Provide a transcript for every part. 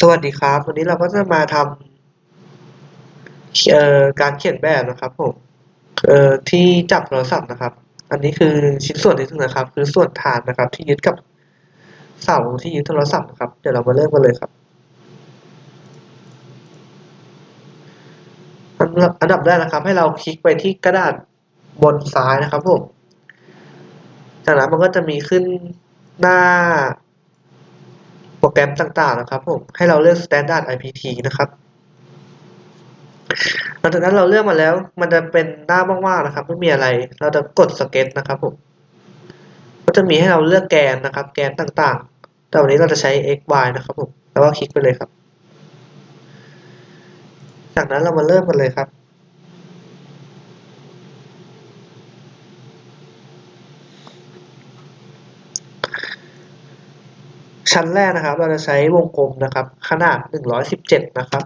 สวัสดีครับ วันนี้เราก็จะมาทำเอ่อการเขียนแบบนะครับผมเอ่อที่จับโทรศัพท์นะครับ อันนี้คือชิ้นส่วนที่หนึ่งนะครับ คือส่วนฐานนะครับ ที่ยึดกับเสาที่ยึดโทรศัพท์นะครับ เดี๋ยวเรามาเริ่มกันเลยครับ อันดับแรกนะครับ ให้เราคลิกไปที่กระดาษบนซ้ายนะครับผมจากนั้นมันก็จะมีขึ้นหน้า รแกรมต่างๆนะครับผมให้เราเลือก Standard IPT นะครับหลังจากนั้นเราเลือกมาแล้ว มันจะเป็นหน้าว่างๆนะครับ ไม่มีอะไร เราจะกด Sketch นะครับผมก็จะมีให้เราเลือกแกนนะครับ แกนต่างๆ แต่วันนี้เราจะใช้ x y นะครับผมแล้วก็คลิกไปเลยครับ จากนั้นเรามาเริ่มกันเลยครับ ชั้นแรกนะครับ เราจะใช้วงกลมนะครับ ขนาด 117 นะครับ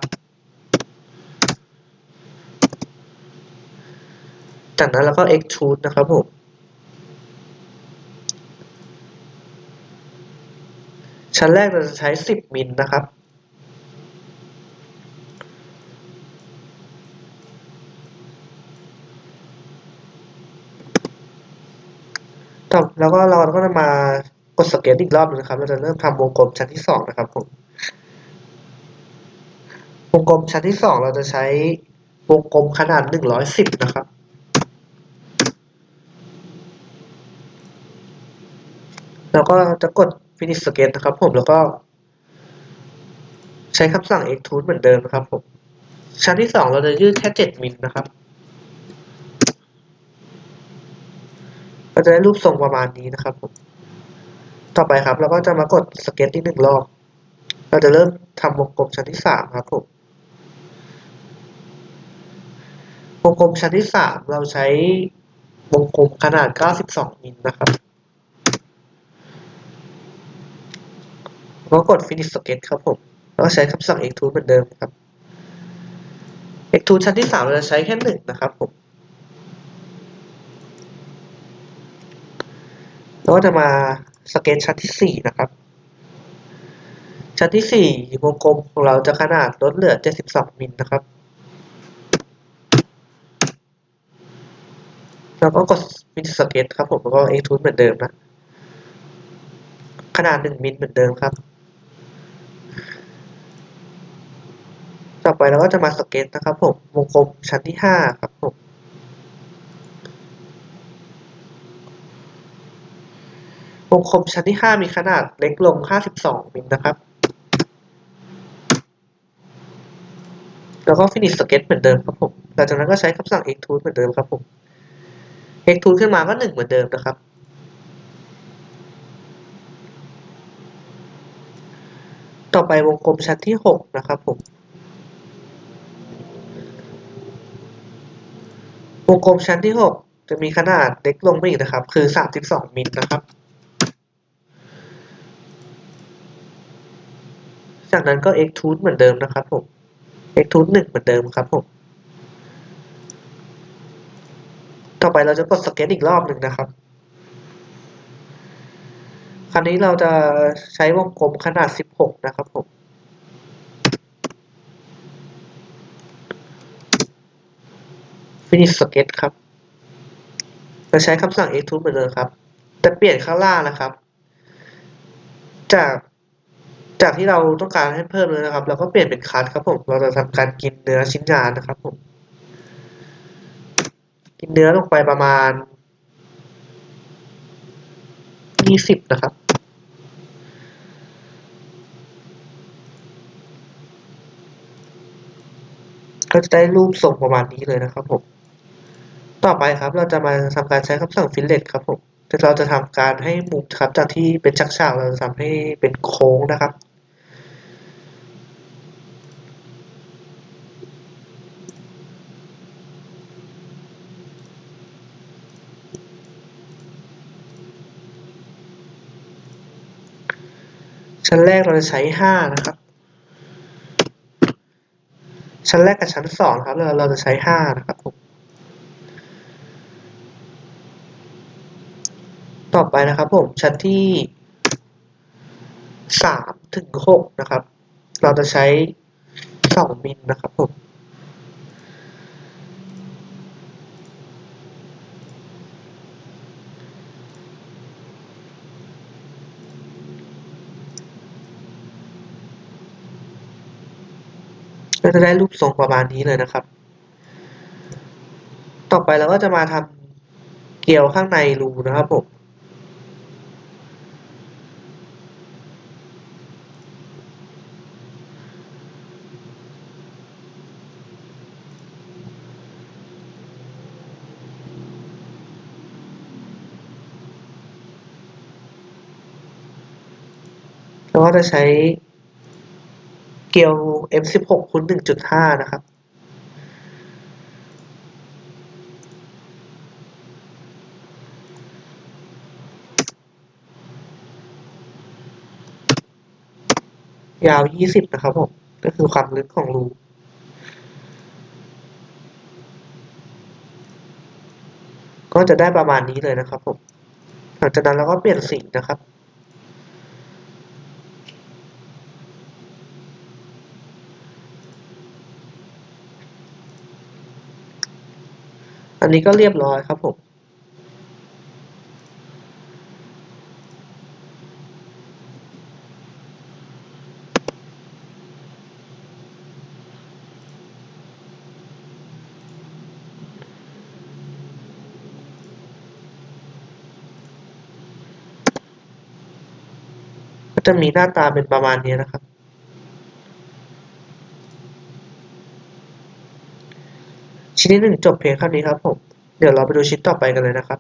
จากนั้นเราก็ extrude นะครับผม ชั้นแรกเราจะใช้ 10 มิลนะครับต่อแล้วก็เราก็จะมา กดสเกตอีกรอบหนึงนะครับ เราจะเริ่มทำวงกลมชั้นที่สองนะครับผมวงกลมชั้นที่สองเราจะใช้วงกลมขนาด110นะครับแล้วก็จะกด finish sketch นะครับผมแล้วก็ ใช้คำสั่ง extrude เหมือนเดิมนะครับผม ชั้นที่สองเราจะยืดแค่7มิลนะครับเราจะได้รูปทรงประมาณนี้นะครับผม ต่อไปครับเราก็จะมากดสเก็ตอีกหนึ่งรอบ เราจะเริ่มทำวงกลมชั้นที่สามครับผมวงกลมชั้นที่สามเราใช้วงกลมขนาด 92 มิลนะครับก็กด finish sketch ครับผม แล้วก็ใช้คำสั่ง extrude เหมือนเดิมครับ extrude ชั้นที่สามเราจะใช้แค่หนึ่งนะครับผม แล้วก็จะมา สเก็ตชั้นที่สี่นะครับ ชั้นที่สี่วงกลมของเราจะขนาดลดเหลือ 72 มิลนะครับ แล้วก็กดมินสเก็ตครับผมแล้วก็ extrude เหมือนเดิมนะ ขนาด 1 มิลเหมือนเดิมครับ ต่อไปเราก็จะมาสเก็ตนะครับผม วงกลมชั้นที่ 5 ครับผม วงกลมชั้นที่ 5 มีขนาดเล็กลง 52 มิลนะครับ แล้วก็ finish sketch เหมือนเดิมครับผม หลังจากนั้นก็ใช้คำสั่ง extrude เหมือนเดิมครับผม extrude ขึ้นมาก็ 1 เหมือนเดิมนะครับ ต่อไปวงกลมชั้นที่ 6 นะครับผม วงกลมชั้นที่ 6 จะมีขนาดเล็กลงไปอีกนะครับ คือ 32 มิลนะครับ จากนั้นก็ extrude เหมือนเดิมนะครับผม extrude 1เหมือนเดิมครับผม ต่อไปเราจะกดสเก็ตอีกรอบหนึ่งนะครับ คราวนี้เราจะใช้วงกลมขนาด 16 นะครับผม finish sketch ครับเราใช้คำสั่ง extrude เหมือนเดิมครับ แต่เปลี่ยนข้างล่างนะครับ จาก จากที่เราต้องการให้เพิ่มเลยนะครับ เราก็เปลี่ยนเป็นคัทครับผม เราจะทำการกินเนื้อชิ้นงานนะครับผม กินเนื้อลงไปประมาณ20นะครับ ก็จะได้รูปทรงประมาณนี้เลยนะครับผม ต่อไปครับเราจะมาทำการใช้คำสั่ง fillet ครับผมเราจะทำการให้มุมครับจากที่เป็นชักฉากเราจะทำให้เป็นโค้งนะครับ ชั้นแรกเราจะใช้ห้านะครับ ชั้นแรกกับชั้นสองครับเราเราจะใช้ห้านะครับผมต่อไปนะครับผมชั้นที่สามถึงหกนะครับ เราจะใช้สองมิลนะครับผม ก็จะได้รูปทรงประมาณนี้เลยนะครับ ต่อไปเราก็จะมาทำเกลียวข้างในรูนะครับผมแล้วก็จะใช้ เกลียว F16 คูณ1.5 นะครับ ยาว 20 นะครับผม ก็คือความลึกของรูก็จะได้ประมาณนี้เลยนะครับผม หลังจากนั้นเราก็เปลี่ยนสีนะครับ อันนี้ก็เรียบร้อยครับผมก็จะมีหน้าตาเป็นประมาณนี้นะครับ ชิ้นที่หนึ่งจบเพียงเท่านี้ครับผม เดี๋ยวเราไปดูชิ้นต่อไปกันเลยนะครับ